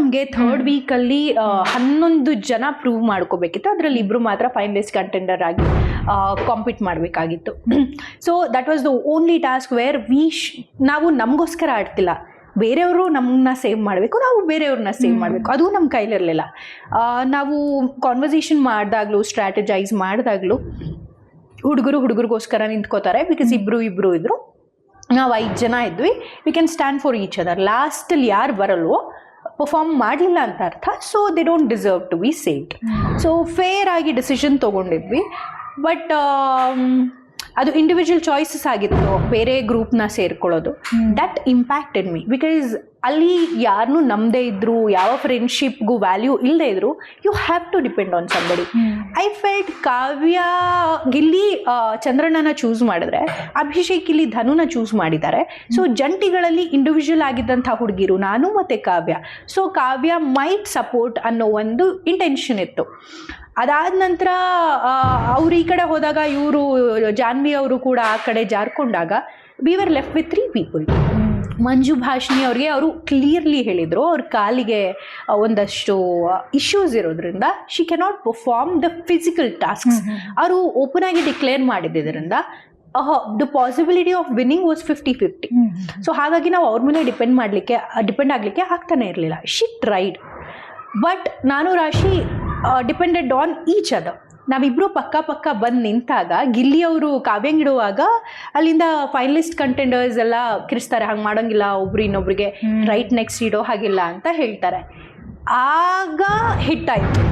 ನಮಗೆ ಥರ್ಡ್ ವೀಕಲ್ಲಿ ಹನ್ನೊಂದು ಜನ ಪ್ರೂವ್ ಮಾಡ್ಕೋಬೇಕಿತ್ತು. ಅದರಲ್ಲಿ ಇಬ್ರು ಮಾತ್ರ ಫೈನಲಿಸ್ಟ್ ಕಂಟೆಂಡರ್ ಆಗಿ ಕಾಂಪೀಟ್ ಮಾಡಬೇಕಾಗಿತ್ತು. So that was the only task where we ನಾವು ನಮಗೋಸ್ಕರ ಆಡ್ತಿಲ್ಲ. ಬೇರೆಯವರು ನಮ್ಮನ್ನ ಸೇವ್ ಮಾಡಬೇಕು ನಾವು ಬೇರೆಯವ್ರನ್ನ ಸೇವ್ ಮಾಡಬೇಕು. ಅದು ನಮ್ಮ ಕೈಲಿರಲಿಲ್ಲ. ನಾವು ಕಾನ್ವರ್ಸೇಷನ್ ಮಾಡಿದಾಗಲೂ ಸ್ಟ್ರಾಟಜೈಸ್ ಮಾಡಿದಾಗಲೂ ಹುಡುಗರು ಹುಡುಗರಿಗೋಸ್ಕರ ನಿಂತ್ಕೋತಾರೆ. ಬಿಕಾಸ್ ಇಬ್ರು ಇಬ್ರು ಇದ್ದರು ನಾವು ಐದು ಜನ ಇದ್ವಿ. We can stand for each other ಲಾಸ್ಟಲ್ಲಿ ಯಾರು ಬರಲ್ವೋ ಪರ್ಫಾರ್ಮ್ ಮಾಡಲಿಲ್ಲ ಅಂತ ಅರ್ಥ. So they don't deserve to be saved so fair ಆಗಿ ಡಿಸಿಷನ್ ತೊಗೊಂಡಿದ್ವಿ. ಬಟ್ ಅದು ಇಂಡಿವಿಜುವಲ್ ಚಾಯ್ಸಸ್ ಆಗಿತ್ತು. ಬೇರೆ ಗ್ರೂಪ್ನ ಸೇರ್ಕೊಳ್ಳೋದು. ದಟ್ ಇಂಪ್ಯಾಕ್ಟೆಡ್ ಮೀ ಬಿಕಾಸ್ ಅಲ್ಲಿ ಯಾರನ್ನೂ ನಂಬದೇ ಇದ್ರು ಯಾವ ಫ್ರೆಂಡ್ಶಿಪ್ಗೂ ವ್ಯಾಲ್ಯೂ ಇಲ್ಲದೆ ಇದ್ರು you have to depend on somebody I felt Kavya Gilli ಚಂದ್ರಣ್ಣನ choose ಮಾಡಿದ್ರೆ ಅಭಿಷೇಕ್ ಇಲ್ಲಿ ಧನುನ ಚೂಸ್ ಮಾಡಿದ್ದಾರೆ. ಸೊ ಜಂಟಿಗಳಲ್ಲಿ ಇಂಡಿವಿಜುವಲ್ ಆಗಿದ್ದಂಥ ಹುಡುಗಿರು ನಾನು ಮತ್ತೆ Kavya. So Kavya might support ಅನ್ನೋ ಒಂದು ಇಂಟೆನ್ಷನ್ ಇತ್ತು. ಅದಾದ ನಂತರ ಅವ್ರು ಈ ಕಡೆ ಹೋದಾಗ ಇವರು ಜಾನ್ವಿ ಅವರು ಕೂಡ ಆ ಕಡೆ ಜಾರ್ಕೊಂಡಾಗ we were left with three people Manju Bhashini ಅವ್ರಿಗೆ ಅವರು ಕ್ಲಿಯರ್ಲಿ ಹೇಳಿದರು. ಅವ್ರ ಕಾಲಿಗೆ ಒಂದಷ್ಟು ಇಶ್ಯೂಸ್ ಇರೋದ್ರಿಂದ she cannot perform the physical tasks ಅವರು ಓಪನ್ ಆಗಿ ಡಿಕ್ಲೇರ್ ಮಾಡಿದ್ದರಿಂದ the possibility of winning was fifty fifty so ಹಾಗಾಗಿ ನಾವು ಅವ್ರ ಮೇಲೆ ಡಿಪೆಂಡ್ ಮಾಡಲಿಕ್ಕೆ ಡಿಪೆಂಡ್ ಆಗಲಿಕ್ಕೆ ಆಗ್ತಾನೆ ಇರಲಿಲ್ಲ. ಶಿ ಟ್ರೈಡ್ ಬಟ್ ನಾನು ರಾಶಿ ಡಿಪೆಂಡೆಡ್ ಆನ್ ಈಚ್ ಅದ ನಾವಿಬ್ರು ಪಕ್ಕ ಪಕ್ಕ ಬಂದು ನಿಂತಾಗ ಗಿಲ್ಲಿ ಅವರು ಕಾವ್ಯಂಗಿಡುವಾಗ ಅಲ್ಲಿಂದ ಫೈನಲಿಸ್ಟ್ ಕಂಟೆಂಡರ್ಸ್ ಎಲ್ಲ ಕಿರಿಸ್ತಾರೆ ಹಂಗೆ ಮಾಡೋಂಗಿಲ್ಲ ಒಬ್ರು ಇನ್ನೊಬ್ರಿಗೆ ರೈಟ್ ನೆಕ್ಸ್ಟ್ ಇಡೋ ಹಾಗಿಲ್ಲ ಅಂತ ಹೇಳ್ತಾರೆ. ಆಗ ಹಿಟ್ ಆಯಿತು.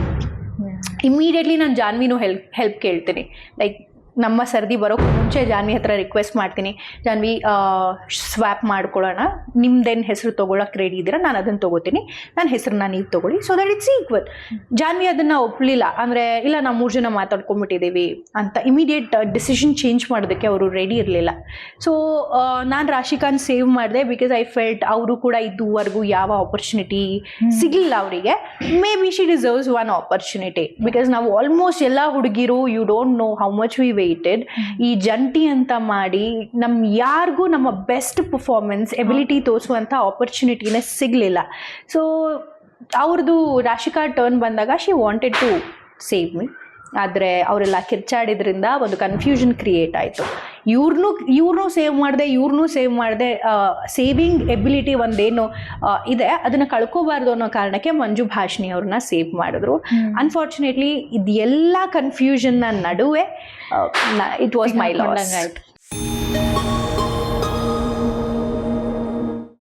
ಇಮ್ಮಿಡಿಯೇಟ್ಲಿ ನಾನು ಜಾನ್ವಿನೂ ಹೆಲ್ಪ್ ಹೆಲ್ಪ್ ಕೇಳ್ತೀನಿ. ಲೈಕ್ ನಮ್ಮ ಸರ್ದಿ ಬರೋಕ್ಕೆ ಮುಂಚೆ ಜಾನ್ವಿ ಹತ್ರ ರಿಕ್ವೆಸ್ಟ್ ಮಾಡ್ತೀನಿ. ಜಾನ್ವಿ ಸ್ವ್ಯಾಪ್ ಮಾಡ್ಕೊಳ್ಳೋಣ. ನಿಮ್ದೇನು ಹೆಸರು ತೊಗೊಳಕ್ಕೆ ರೆಡಿ ಇದ್ದೀರಾ? ನಾನು ಅದನ್ನು ತೊಗೋತೀನಿ. ನನ್ನ ಹೆಸರನ್ನ ನೀವು ತೊಗೊಳ್ಳಿ. So that it's equal Janhvi ಅದನ್ನು ಒಪ್ಪಲಿಲ್ಲ ಅಂದರೆ ಇಲ್ಲ ನಾವು ಮೂರು ಜನ ಮಾತಾಡ್ಕೊಂಬಿಟ್ಟಿದ್ದೀವಿ ಅಂತ ಇಮಿಡಿಯೇಟ್ ಡಿಸಿಷನ್ ಚೇಂಜ್ ಮಾಡೋದಕ್ಕೆ ಅವರು ರೆಡಿ ಇರಲಿಲ್ಲ. ಸೊ ನಾನು ರಾಶಿಕಾಂತ್ ಸೇವ್ ಮಾಡಿದೆ ಬಿಕಾಸ್ ಐ ಫೆಲ್ಟ್ ಅವರು ಕೂಡ ಇದುವರೆಗೂ ಯಾವ ಆಪರ್ಚುನಿಟಿ ಸಿಗಲಿಲ್ಲ ಅವರಿಗೆ. Maybe she deserves one opportunity because ನಾವು ಆಲ್ಮೋಸ್ಟ್ ಎಲ್ಲ ಹುಡುಗಿರು you don't know how much we waited ಈ ಜಂಟಿ ಅಂತ ಮಾಡಿ ನಮ್ಮ ಯಾರಿಗೂ ನಮ್ಮ ಬೆಸ್ಟ್ ಪರ್ಫಾರ್ಮೆನ್ಸ್ ಎಬಿಲಿಟಿ ತೋರಿಸುವಂಥ ಆಪರ್ಚುನಿಟಿನೇ ಸಿಗಲಿಲ್ಲ. ಸೊ ಅವ್ರದ್ದು ರಾಶಿಕಾ ಟರ್ನ್ ಬಂದಾಗ she wanted to save me ಆದರೆ ಅವರೆಲ್ಲ ಕಿರ್ಚಾಡಿದ್ರಿಂದ ಒಂದು ಕನ್ಫ್ಯೂಷನ್ ಕ್ರಿಯೇಟ್ ಆಯಿತು. ಇವ್ರನ್ನೂ ಇವ್ರನ್ನೂ ಸೇವ್ ಮಾಡಿದೆ ಇವ್ರನ್ನೂ ಸೇವ್ ಮಾಡಿದೆ ಸೇವಿಂಗ್ ಎಬಿಲಿಟಿ ಒಂದೇನು ಇದೆ. ಅದನ್ನು ಕಳ್ಕೋಬಾರ್ದು ಅನ್ನೋ ಕಾರಣಕ್ಕೆ ಮಂಜು ಭಾಷಿಣಿ ಅವ್ರನ್ನ ಸೇವ್ ಮಾಡಿದ್ರು. ಅನ್ಫಾರ್ಚುನೇಟ್ಲಿ ಇದೆಲ್ಲ ಕನ್ಫ್ಯೂಷನ್ನ ನಡುವೆ ಇಟ್ ವಾಸ್ ಮೈ ಲಾಸ್ ಆಯ್ತು